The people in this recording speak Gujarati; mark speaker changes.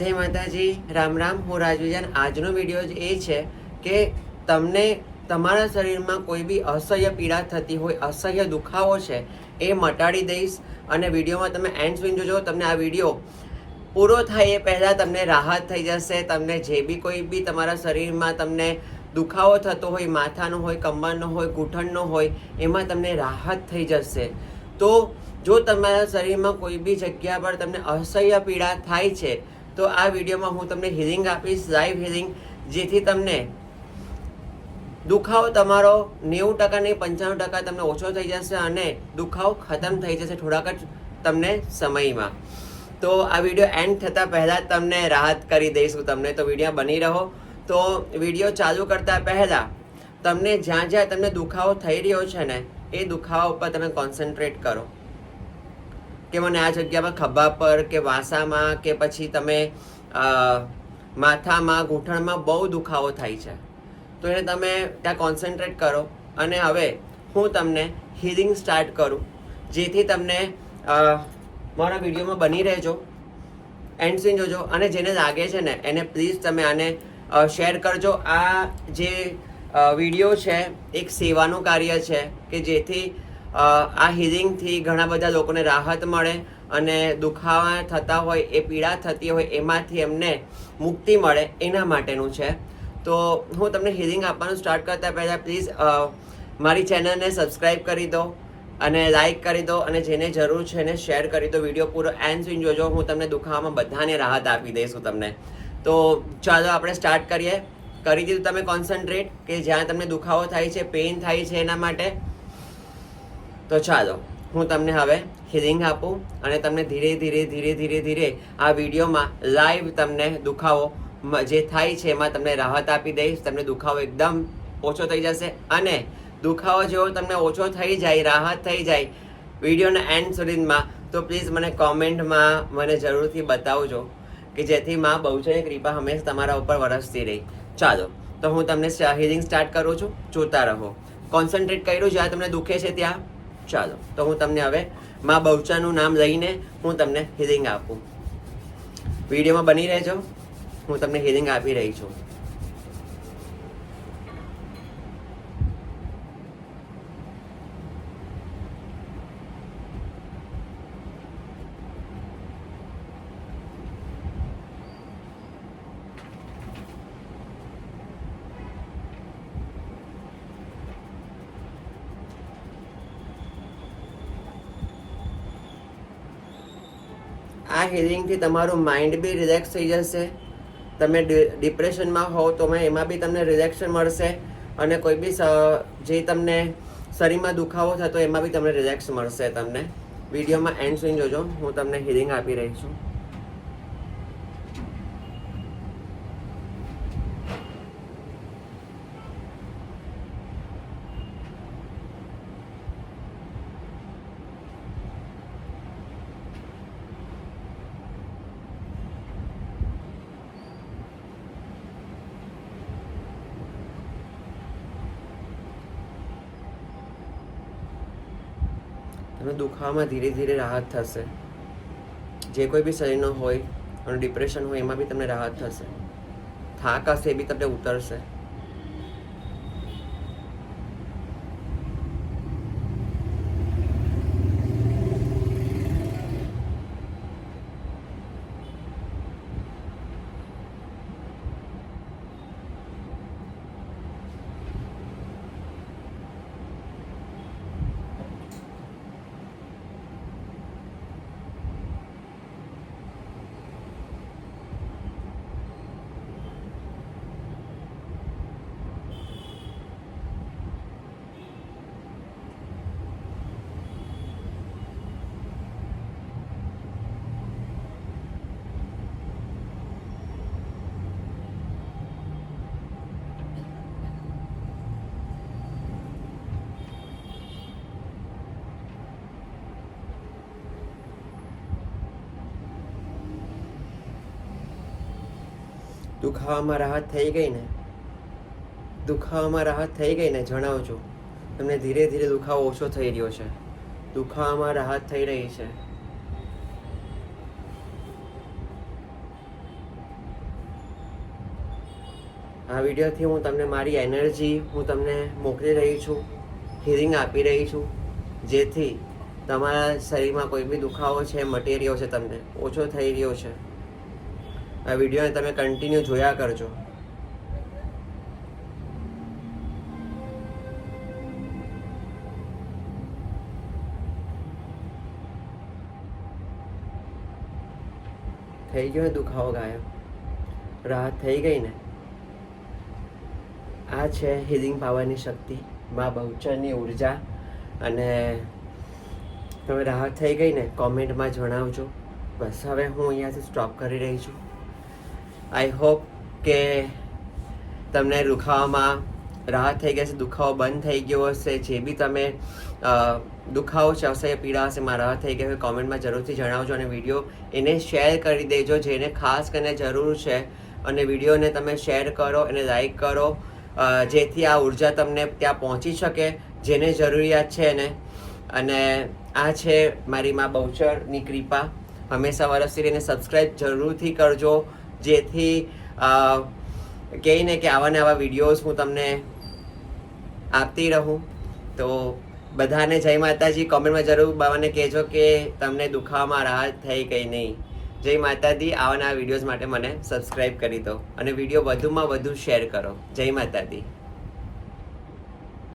Speaker 1: જય માતાજી, રામ રામ. હું રાજવીજાન આજનો વીડિયો એ છે કે તમને તમારા શરીરમાં કોઈ બી અસહ્ય પીડા થતી હોય, અસહ્ય દુખાવો છે, એ મટાડી દઈશ. અને વિડીયોમાં તમે એન્ડ સુધી જોજો. તમને આ વીડિયો પૂરો થાય એ પહેલાં તમને રાહત થઈ જશે. તમને જે બી કોઈ બી તમારા શરીરમાં તમને દુખાવો થતો હોય, માથાનો હોય, કમરનો હોય ઘૂંટણનો હોય, એમાં તમને રાહત થઈ જશે. તો જો તમારા શરીરમાં કોઈ બી જગ્યા પર તમને અસહ્ય પીડા થાય છે તો આ વિડીયોમાં હું તમને હિલિંગ આપીશ લાઈવ હિલિંગ જેથી તમને દુખાવો તમારો નેવું ટકા નહીં, પંચાણું ટકા તમને ઓછો થઈ જશે અને દુખાવો ખતમ થઈ જશે થોડાક જ તમને સમયમાં. તો આ વીડિયો એન્ડ થતાં પહેલાં તમને રાહત કરી દઈશું તમને. તો વીડિયો બની રહો. તો વીડિયો ચાલુ કરતાં પહેલાં તમને જ્યાં જ્યાં તમને દુખાવો થઈ રહ્યો છે ને, એ દુખાવા ઉપર તમે કોન્સન્ટ્રેટ કરો. કે મને આ જગ્યામાં ખભા પર કે વાસામાં કે પછી તમે માથામાં ઘૂંટણમાં બહુ દુખાવો થાય છે. તો એને તમે ત્યાં કોન્સન્ટ્રેટ કરો અને હવે હું તમને હિલિંગ સ્ટાર્ટ કરું, જેથી તમને મારા વિડીયોમાં બની રહેજો એન્ડ સીન જોજો અને જેને લાગે છે ને, એને પ્લીઝ તમે આને શેર કરજો. આ જે વીડિયો છે, એક સેવાનું કાર્ય છે કે જેથી આ હિલિંગથી ઘણા બધા લોકોને રાહત મળે અને દુખાવા થતા હોય, એ પીડા થતી હોય, એમાંથી એમને મુક્તિ મળે એના માટેનું છે. તો હું તમને હિલિંગ આપવાનું સ્ટાર્ટ કરતા પહેલાં પ્લીઝ મારી ચેનલને સબસ્ક્રાઈબ કરી દો અને લાઈક કરી દો અને જેને જરૂર છે એને શેર કરી દો. વીડિયો પૂરો એન્ડ સુધી જોજો. હું તમને દુખાવામાં બધાને રાહત આપી દઈશું તમને. તો ચાલો આપણે સ્ટાર્ટ કરીએ. કરી દીધું તમે કોન્સન્ટ્રેટ કે જ્યાં તમને દુખાવો થાય છે પેઇન થાય છે એના માટે. તો ચાલો, હું તમને હવે હિલિંગ આપું અને તમને ધીરે ધીરે ધીરે ધીરે ધીરે આ વિડીયોમાં લાઈવ તમને દુખાવો જે થાય છે એમાં તમને રાહત આપી દઈશ, તમને દુખાવો એકદમ ઓછો થઈ જશે અને દુખાવો જેવો તમને ઓછો થઈ જાય, રાહત થઈ જાય વિડીયોના એન્ડ સુધીમાં, તો પ્લીઝ મને કોમેન્ટમાં મને જરૂરથી બતાવજો કે જેથી માં બહુચરની કૃપા હંમેશા તમારા ઉપર વરસતી રહી. ચાલો, તો હું તમને હિલિંગ સ્ટાર્ટ કરું છું. જોતા રહો. કોન્સન્ટ્રેટ કર્યું, જ્યાં તમને દુખે છે ત્યાં. ચાલો, તો હું તમને હવે મા બહુચાનું નામ લઈને હું તમને હિરિંગ આપું. વિડીયોમાં બની રહેજો. હું તમને હિરિંગ આપી રહી છું. આ હિલિંગથી તમારું માઇન્ડ બી રિલેક્સ થઈ જશે. તમે ડિપ્રેશનમાં હોવ તો એમાં બી તમને રિલેક્શન મળશે અને કોઈ બી જે તમને શરીરમાં દુખાવો થતો એમાં બી તમને રિલેક્સ મળશે તમને. વિડીયોમાં એન્ડ સુધી જોજો. હું તમને હિલિંગ આપી રહી છું. તમને દુખાવામાં ધીરે ધીરે રાહત થશે. જે કોઈ બી શરીરનો હોય અને ડિપ્રેશન હોય એમાં બી તમને રાહત થશે. થાક હશે એ બી તમને ઉતરશે. દુખાવામાં રાહત થઈ ગઈ ને દુખાવામાં રાહત થઈ ગઈ ને જણાવજો તમને ધીરે ધીરે દુખાવો ઓછો થઈ રહ્યો છે. દુખાવામાં રાહત થઈ રહી છે. આ વિડીયોથી હું તમને મારી એનર્જી હું તમને મોકલી રહી છું હિરિંગ આપી રહી છું, જેથી તમારા શરીરમાં કોઈ બી દુખાવો છે મટીરિયો છે, તમને ઓછો થઈ રહ્યો છે. આ વિડીયોને તમે કન્ટિન્યુ જોયા કરજો. થઈ ગયો ને દુખાવો ગાયબ રાહત થઈ ગઈ ને? આ છે હિલિંગ પાવરની શક્તિ, મા બહુચરની ઊર્જા. અને તમે રાહત થઈ ગઈ ને કોમેન્ટમાં જણાવજો. બસ હવે હું અહીંયાથી સ્ટોપ કરી રહી છું. આઈ હોપ કે તમને દુખાવામાં રાહત થઈ ગઈ છે દુખાવો બંધ થઈ ગયો હશે, જે બી તમે દુખાવો છે, હશે, પીડા હશે માં રાહત થઈ ગઈ હોય કોમેન્ટમાં જરૂરથી જણાવજો અને વીડિયો એને શેર કરી દેજો, જેને ખાસ કરીને જરૂર છે. અને વિડીયોને તમે શેર કરો અને લાઈક કરો જેથી આ ઊર્જા તમને ત્યાં પહોંચી શકે, જેને જરૂરિયાત છે એને. અને આ છે મારી મા બહુચરની કૃપા. હંમેશા વરસી રહીને સબસ્ક્રાઈબ જરૂરથી કરજો. જેથી કહીને કે આવા ને આવા વિડીયોઝ હું તમને આપતી રહું. તો બધાને જય માતાજી. કોમેન્ટમાં જરૂર બાવાને કહેજો કે તમને દુખાવામાં રાહત થઈ કઈ નહીં. જય માતાજી. આવા નવા વિડીયોઝ માટે મને સબસ્ક્રાઈબ કરી દો. અને વીડિયો વધુમાં વધુ શેર કરો. જય માતાજી.